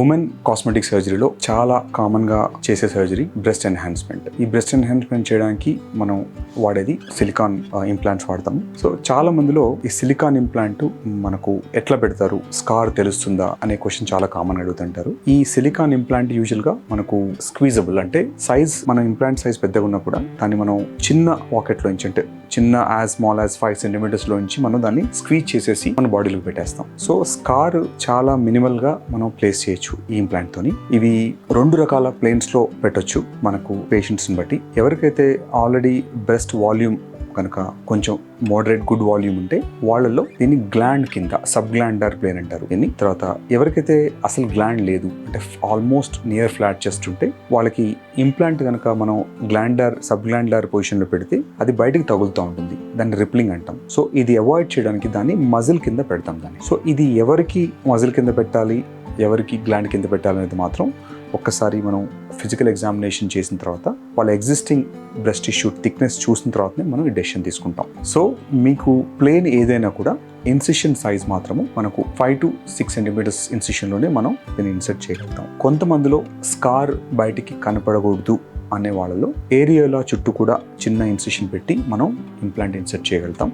Women cosmetic సర్జరీలో చాలా కామన్గా చేసే సర్జరీ బ్రెస్ట్ ఎన్హాన్స్మెంట్ ఈ బ్రెస్ట్ ఎన్హాన్స్మెంట్ చేయడానికి మనం వాడేది సిలికాన్ ఇంప్లాంట్స్ uh, వాడతాం. సో చాలా మందిలో ఈ సిలికాన్ ఇంప్లాంట్ మనకు ఎట్లా పెడతారు? స్కార్ తెలుస్తుందా? అనే క్వశ్చన్ చాలా కామన్ అడుగుతుంటారు. ఈ సిలికాన్ ఇంప్లాంట్ యూజువల్గా మనకు స్క్వీజబుల్ అంటే సైజ్ మన ఇంప్లాంట్ సైజ్ పెద్దగా ఉన్నా కూడా దాన్ని మనం చిన్న పాకెట్లో నుంచి అంటే చిన్న యాజ్ స్మాల్ యాజ్ ఫైవ్ సెంటీమీటర్స్లో నుంచి మనం దాన్ని స్క్వీజ్ చేసేసి మన బాడీలోకి పెట్టేస్తాం. సో స్కార్ చాలా మినిమల్గా మనం ప్లేస్ చేయొచ్చు. ఈ ఇంప్లాంట్ తోని. ఇవి రెండు రకాల ప్లేన్స్లో పెట్టొచ్చు మనకు పేషెంట్స్ని బట్టి. ఎవరికైతే ఆల్రెడీ బెస్ట్ వాల్యూమ్ కనుక కొంచెం మోడరేట్ గుడ్ వాల్యూమ్ ఉంటే వాళ్ళల్లో దీన్ని గ్లాండ్ కింద సబ్ గ్లాండర్ ప్లేన్ అంటారు దీన్ని. తర్వాత ఎవరికైతే అసలు గ్లాండ్ లేదు అంటే ఆల్మోస్ట్ నియర్ ఫ్లాట్ చెస్ట్ ఉంటే వాళ్ళకి ఇంప్లాంట్ కనుక మనం గ్లాండర్ సబ్ గ్లాండర్ పొజిషన్లో పెడితే అది బయటకు తగులుతూ ఉంటుంది. దాన్ని రిప్లింగ్ అంటాం. సో ఇది అవాయిడ్ చేయడానికి దాన్ని మజిల్ కింద పెడతాం దాన్ని. సో ఇది ఎవరికి మజిల్ కింద పెట్టాలి? ఎవరికి గ్లాండ్ కింద పెట్టాలనేది మాత్రం ఒక్కసారి మనం ఫిజికల్ ఎగ్జామినేషన్ చేసిన తర్వాత వాళ్ళ ఎగ్జిస్టింగ్ బ్రెస్ట్ టిష్యూ థిక్నెస్ చూసిన తర్వాతనే మనం ఈ డెసిషన్ తీసుకుంటాం. సో మీకు ప్లేన్ ఏదైనా కూడా ఇన్సిషన్ సైజ్ మాత్రము మనకు ఫైవ్ టు సిక్స్ సెంటీమీటర్స్ ఇన్సిషన్లోనే మనం దీన్ని ఇన్సర్ట్ చేయగలుగుతాం. కొంతమందిలో స్కార్ బయటికి కనపడకూడదు అనే వాళ్ళలో ఏరియాల చుట్టూ కూడా చిన్న ఇన్సిషన్ పెట్టి మనం ఇంప్లాంట్ ఇన్సర్ట్ చేయగలుగుతాం.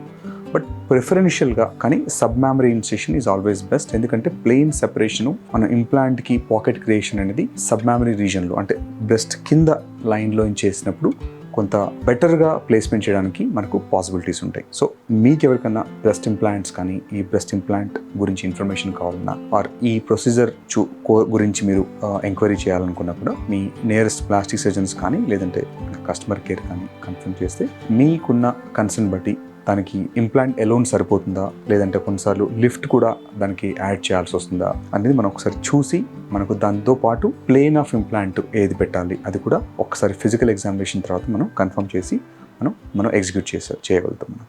బట్ ప్రిఫరెన్షియల్గా కానీ sub mammary incision is always best. ఎందుకంటే ప్లెయిన్ సెపరేషన్ మన ఇంప్లాంట్కి పాకెట్ క్రియేషన్ అనేది సబ్ మెమరీ రీజన్లో అంటే బ్రెస్ట్ కింద లైన్లో చేసినప్పుడు కొంత బెటర్గా ప్లేస్మెంట్ చేయడానికి మనకు పాసిబిలిటీస్ ఉంటాయి. సో మీకు ఎవరికైనా బ్రెస్ట్ ఇంప్లాంట్స్ కానీ ఈ బ్రెస్ట్ ఇంప్లాంట్ గురించి ఇన్ఫర్మేషన్ కావాలన్నా ఆర్ ఈ ప్రొసీజర్ చూ కో- గురించి మీరు ఎంక్వైరీ చేయాలనుకున్నా కూడా మీ నియరెస్ట్ ప్లాస్టిక్ సర్జన్స్ కానీ లేదంటే కస్టమర్ కేర్ కానీ కన్ఫర్మ్ చేస్తే మీకున్న కన్సర్న్ బట్టి దానికి ఇంప్లాంట్ ఎలోన్ సరిపోతుందా? లేదంటే కొన్నిసార్లు లిఫ్ట్ కూడా దానికి యాడ్ చేయాల్సి వస్తుందా? అనేది మనం ఒకసారి చూసి మనకు దాంతో పాటు ప్లేన్ ఆఫ్ ఇంప్లాంట్ ఏది పెట్టాలి? అది కూడా ఒకసారి ఫిజికల్ ఎగ్జామినేషన్ తర్వాత మనం కన్ఫర్మ్ చేసి మనం మనం ఎగ్జిక్యూట్ చేసే చేయగలుగుతాం మనం.